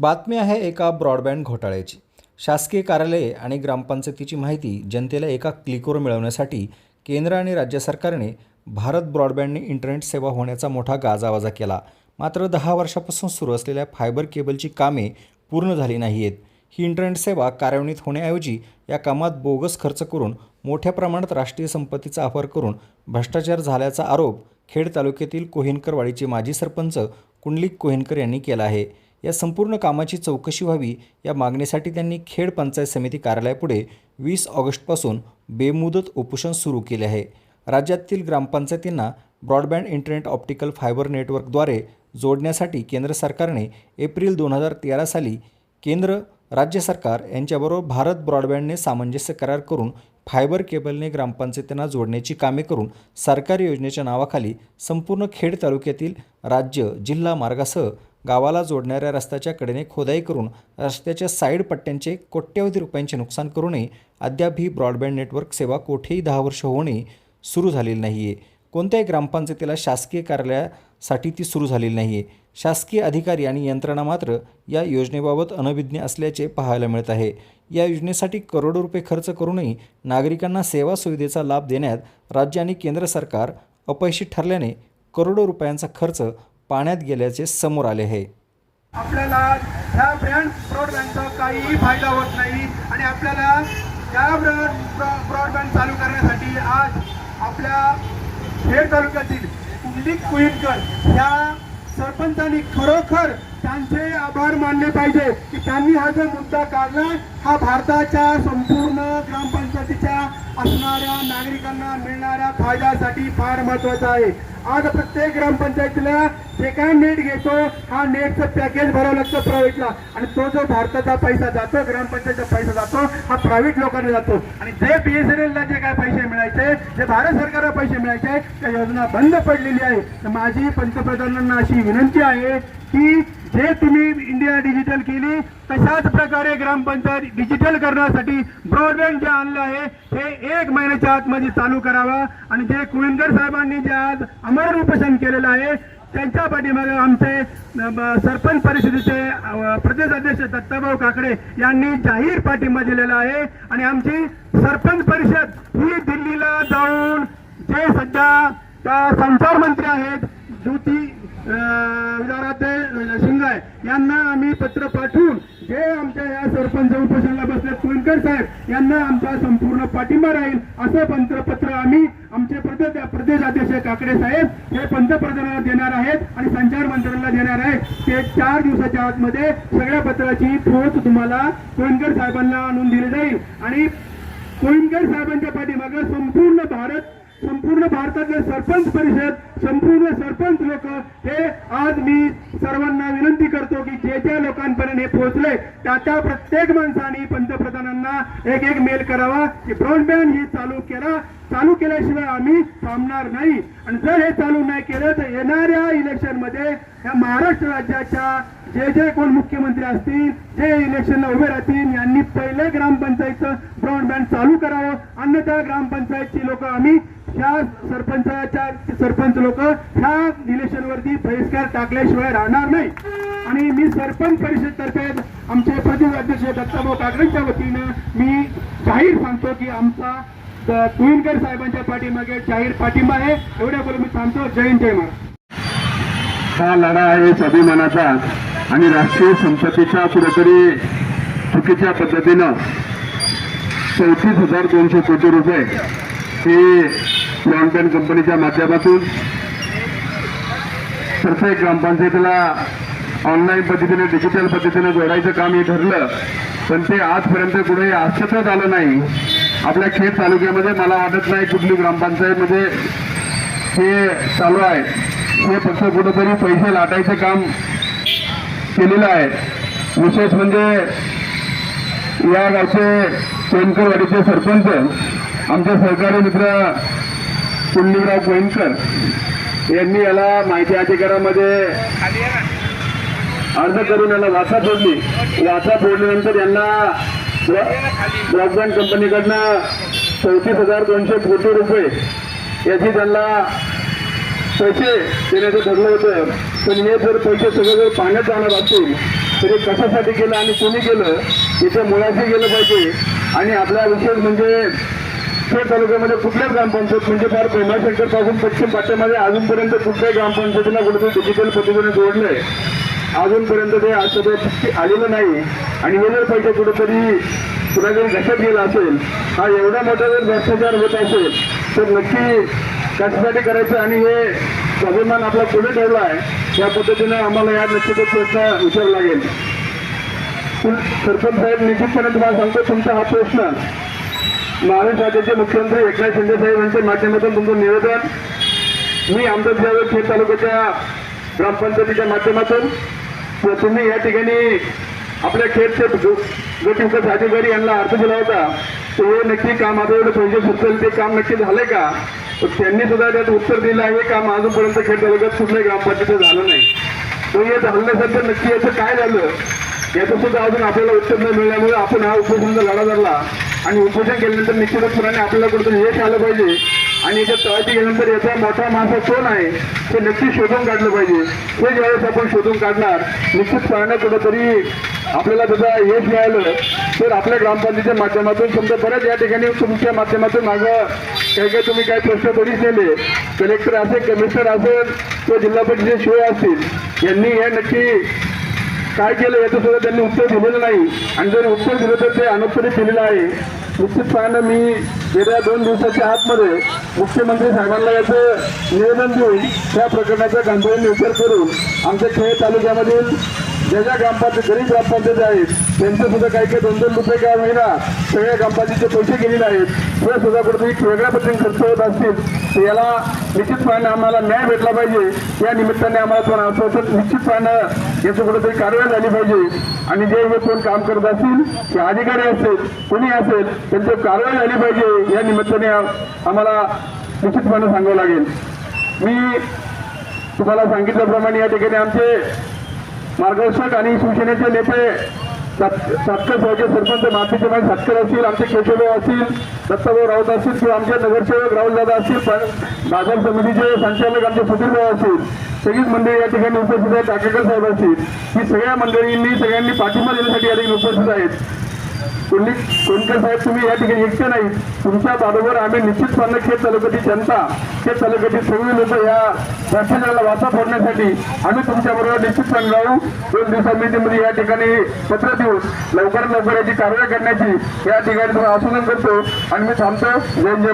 बातमी आहे एका ब्रॉडबँड घोटाळ्याची. शासकीय कार्यालये आणि ग्रामपंचायतीची माहिती जनतेला एका क्लिकवर मिळवण्यासाठी केंद्र आणि राज्य सरकारने भारत ब्रॉडबँडने इंटरनेट सेवा होण्याचा मोठा गाजावाजा केला. मात्र दहा वर्षापासून सुरू असलेल्या फायबर केबलची कामे पूर्ण झाली नाही आहेत ही इंटरनेट सेवा कार्यान्वित होण्याऐवजी या कामात बोगस खर्च करून मोठ्या प्रमाणात राष्ट्रीय संपत्तीचा अपहार करून भ्रष्टाचार झाल्याचा आरोप खेड तालुक्यातील कोहिनकरवाडीचे माजी सरपंच कुंडलिक कोहिनकर यांनी केला आहे. या संपूर्ण कामाची चौकशी व्हावी या मागणीसाठी त्यांनी खेड पंचायत समिती कार्यालयापुढे वीस ऑगस्टपासून बेमुदत उपोषण सुरू केले आहे. राज्यातील ग्रामपंचायतींना ब्रॉडबँड इंटरनेट ऑप्टिकल फायबर नेटवर्कद्वारे जोडण्यासाठी केंद्र सरकारने एप्रिल दोन हजार तेरा साली केंद्र राज्य सरकार यांच्याबरोबर भारत ब्रॉडबँडने सामंजस्य करार करून फायबर केबलने ग्रामपंचायतींना जोडण्याची कामे करून सरकारी योजनेच्या नावाखाली संपूर्ण खेड तालुक्यातील राज्य जिल्हा मार्गासह गावाला जोडणाऱ्या रस्त्याच्या कडेने खोदाई करून रस्त्याच्या साईड पट्ट्यांचे कोट्यवधी रुपयांचे नुकसान करूनही अद्याप ही ब्रॉडबँड नेटवर्क सेवा कोठेही दहा वर्ष होणे सुरू झालेली नाही आहे कोणत्याही ग्रामपंचायतीला शासकीय कार्यालयासाठी ती सुरू झालेली नाही आहे शासकीय अधिकारी आणि यंत्रणा मात्र या योजनेबाबत अनभिज्ञ असल्याचे पाहायला मिळत आहे. या योजनेसाठी करोडो रुपये खर्च करूनही नागरिकांना सेवा सुविधेचा लाभ देण्यात राज्य आणि केंद्र सरकार अपयशी ठरल्याने करोडो रुपयांचा खर्च पाण्यात गेल्याचे समोर आले आहे. आपल्याला ह्या ब्रँड ब्रॉडबँडचा काहीही फायदा होत नाही आणि आपल्याला या ब्रॉड ब्रॉडबँड चालू करण्यासाठी आज आपल्या खेड तालुक्यातील कुंडलिक कुईनकर या सरपंचांनी खरोखर त्यांचे आभार मानले पाहिजे की त्यांनी हा जो मुद्दा काढला हा भारताच्या संपूर्ण ग्रामपंचायतीच्या असणाऱ्या नागरिकांना मिळणाऱ्या फायद्यासाठी फार महत्त्वाचा आहे. आज प्रत्येक ग्रामपंचायतीला जे काय नेट घेतो हा नेटचं पॅकेज भरावं लागतं प्रायव्हेटला आणि तो जो भारताचा पैसा जातो ग्रामपंचायतचा पैसा जातो हा प्रायव्हेट लोकांना जातो. आणि जे बीएसएनएल ला जे काय पैसे मिळायचे जे भारत सरकारला पैसे मिळायचे त्या योजना बंद पडलेली आहे. तर माझी पंतप्रधानांना अशी विनंती आहे की जे तुम्ही इंडिया डिजिटल केली तशाच प्रकारे ग्रामपंचायत डिजिटल करण्यासाठी ब्रॉडबँड जे आणलं आहे हे एक महिन्याच्या आतमध्ये चालू करावा. आणि जे कुळिंदर साहेबांनी जे आज अमरण उपोषण केलेलं आहे त्यांच्या पाठीमागे आमचे सरपंच परिषदेचे प्रदेशाध्यक्ष प्रदेश अध्यक्ष दत्ताभाऊ काकडे यांनी जाहीर पाठिंबा दिलेला आहे. आणि आमची सरपंच परिषद ही दिल्लीला जाऊन जे सध्या त्या संचार मंत्री आहेत ज्योती अ, विचाराचे शिंगाय यांना आम्ही पत्र पाठवून हे आमच्या या सरपंच उपोषणाला बसले कुलकर साहेब. यांना आमचा संपूर्ण पाठिंबा राहील. असं पंतपत्र आम्ही आमचे प्रदेश प्रदेश अध्यक्ष काकडे साहेब हे पंतप्रधानांना देणार आहेत आणि संचार मंत्र्यांना देणार आहेत. ते चार दिवसाच्या आतमध्ये सगळ्या पत्राची पोच तुम्हाला कोणकर साहेबांना आणून दिली जाईल. आणि कोविंदकर साहेबांच्या पाठीमागे संपूर्ण भारत संपूर्ण भारतातले सरपंच परिषद संपूर्ण सरपंच लोक हे आज मी सर्वांना विनंती करतो की जे ज्या लोकांपर्यंत हे पोहोचले त्या त्या प्रत्येक माणसाने पंतप्रधानांना एक एक मेल करावा की ब्रॉडबँड हे चालू केला. चालू केल्याशिवाय आम्ही थांबणार नाही. आणि जर हे चालू नाही केलं तर येणाऱ्या इलेक्शनमध्ये या महाराष्ट्र राज्याच्या जे जे कोण मुख्यमंत्री असतील जे इलेक्शनला उभे राहतील यांनी पहिले ग्रामपंचायतचं ब्रॉडबँड चालू करावं. अन्यथा ग्रामपंचायतची लोक आम्ही ह्या सरपंचाच्या सरपंच लोक ह्या इलेक्शनवरती बहिष्कार टाकल्याशिवाय राहणार नाही. आणि मी सरपंच परिषद तर्फे आमचे प्रदेश अध्यक्ष दत्ताभाऊ काकडेंच्या वतीनं मी जाहीर सांगतो की आमचा कुईनकर साहेबांच्या पाठीमागे जाहीर पाठिंबा आहे. एवढ्या बोलून मी थांबतो. जय हिंद जय महाराज हा लढा आहे स्वाभिमानाचा आणि राष्ट्रीय संपत्तीच्या कुठेतरी चुकीच्या पद्धतीनं चौतीस हजार दोनशे कोटी रुपये हे ब्रॉडबँड कंपनीच्या माध्यमातून प्रत्येक ग्रामपंचायतीला ऑनलाईन पद्धतीने डिजिटल पद्धतीने जोडायचं काम हे ठरलं. पण ते आजपर्यंत कुठेही अस्तित्वात आलं नाही. आपल्या खेड तालुक्यामध्ये मला वाटत नाही कुठली ग्रामपंचायतमध्ये म्हणजे हे चालू आहे. हे फक्त कुठंतरी पैसे लाटायचं काम केलेलं आहे. विशेष म्हणजे या गावचे कोणकरवाडीचे सरपंच आमचे सहकारी मित्र कुंडलीराव कोईनकर यांनी याला माहिती अधिकारामध्ये अर्ज करून याला वाचा फोडली. वाचा फोडल्यानंतर यांना ब्रॉडबँड कंपनीकडनं चौतीस हजार दोनशे कोटी रुपये याची त्यांना पैसे देण्याचं ठरलं होतं. पण हे जर पैसे सगळे जर पाण्यात जाणार असतील तरी कशासाठी केलं आणि कोणी केलं? याच्या मुळाशी गेलं पाहिजे. आणि आपला विशेष म्हणजे खेड तालुक्यामध्ये कुठल्याच ग्रामपंचायत म्हणजे फार भीमाशंकरपासून पश्चिम पाट्यामध्ये अजूनपर्यंत कुठल्याही ग्रामपंचायतीला कुठेतरी डिजिटल पद्धतीने जोडलंय अजूनपर्यंत ते आजच्या आलेलं नाही. आणि हे जर पैसे कुठेतरी कुणाकडे घशात गेला असेल हा एवढा मोठा जर भ्रष्टाचार होत असेल तर नक्की कशासाठी करायचं? आणि हे स्वाभिमान आपला पुढे ठेवला आहे या पद्धतीने आम्हाला या नक्कीचा प्रश्न विचारावा लागेल. सरपंच साहेब निश्चितपणे तुम्हाला सांगतो तुमचा हा प्रश्न महाराष्ट्र राज्याचे मुख्यमंत्री एकनाथ शिंदे साहेब यांच्या माध्यमातून तुमचं निवेदन मी आमदार जावेद खेड तालुक्याच्या ग्रामपंचायतीच्या माध्यमातून तुम्ही या ठिकाणी आपल्या खेडचे ग- गट अधिकारी यांना अर्थ दिला होता तो हे नक्की काम आता एवढे पैसे सुचेल ते काम नक्की झालंय का? तर त्यांनी सुद्धा त्यात उत्तर दिलं आहे काम अजूनपर्यंत खेड तालुक्यात कुठल्याही ग्रामपंचायतीचं झालं नाही. तर हे झालं नक्की याचं काय झालं? याचं सुद्धा अजून आपल्याला उत्तर न मिळाल्यामुळे आपण हा उपोषणाचा लढा धरला. आणि उपोषण केल्यानंतर निश्चितपणे आपल्याला कुठेतरी यश आलं पाहिजे. आणि याच्या तळाशी गेल्यानंतर याचा मोठा मासा कोण आहे ते नक्की शोधून काढलं पाहिजे. हे ज्यावेळेस आपण शोधून काढणार निश्चितपणे कुठंतरी आपल्याला त्याचा यश मिळालं. तर आपल्या ग्रामपंचायतीच्या माध्यमातून समजा बऱ्याच या ठिकाणी तुमच्या माध्यमातून मागं काही काही तुम्ही काही प्रश्न तरी केले कलेक्टर असेल कमिशनर असेल किंवा जिल्हा परिषदेचे शिवाय असतील यांनी हे नक्की काय केलं याचं सुद्धा त्यांनी उत्तर दिलेलं नाही. आणि जर उत्तर दिलं तर ते अनुत्तरित दिलेलं आहे. निश्चितपणे मी गेल्या दोन दिवसाच्या आतमध्ये मुख्यमंत्री साहेबांना याचं निवेदन देऊन त्या प्रकरणाचा गांभीर्याने विचार करून आमच्या खेळ तालुक्यामधील ज्या ज्या ग्रामपंचायत गरीब ग्रामपंचायत आहेत त्यांचे सुद्धा काही काही दोन दोन रुपये काय महिना सगळ्या ग्रामपंचायतीचे पैसे गेलेले आहेत. ते सुद्धा कुठेतरी वेगळ्या पद्धतीने खर्च होत असतील. तर याला निश्चितपणे आम्हाला न्याय भेटला पाहिजे. या निमित्ताने आम्हाला पण आश्वासन निश्चितपणे याचं कुठेतरी कारवाई झाली पाहिजे. आणि जे हे कोण काम करत असतील ते अधिकारी असतील कोणी असेल त्यांची कारवाई झाली पाहिजे. या निमित्ताने आम्हाला निश्चितपणे सांगावं लागेल. मी तुम्हाला सांगितल्याप्रमाणे या ठिकाणी आमचे मार्गदर्शक आणि शिवसेनेचे नेते सात- सातकर साहेबचे सरपंच मातीचे माई सातकर असतील आमचे केशवभाऊ असतील दत्ताभाऊ राऊत असतील किंवा आमचे नगरसेवक राहुल दादा असतील बाजार समितीचे संचालक आमचे सुधीरभाऊ असतील सगळीच मंडळी या ठिकाणी उपस्थित आहेत टाकेकर साहेब असतील ही सगळ्या मंडळींनी सगळ्यांनी पाठिंबा देण्यासाठी या ठिकाणी उपस्थित आहेत. कोणी कोणकर साहेब तुम्ही या ठिकाणी एकटे नाही तुमच्या बरोबर आम्ही निश्चितपणे खेळ तालुक्याची जनता खेळ तालुक्याची सगळी लोक या प्रशासनाला वाचा फोडण्यासाठी. आम्ही तुमच्या बरोबर निश्चितपणे राहू. दोन दिवसामध्ये या ठिकाणी पत्र देऊ. लवकरात लवकर याची कारवाई करण्याची या ठिकाणी तुम्हाला आश्वासन करतो. आणि मी थांबतो. जय जय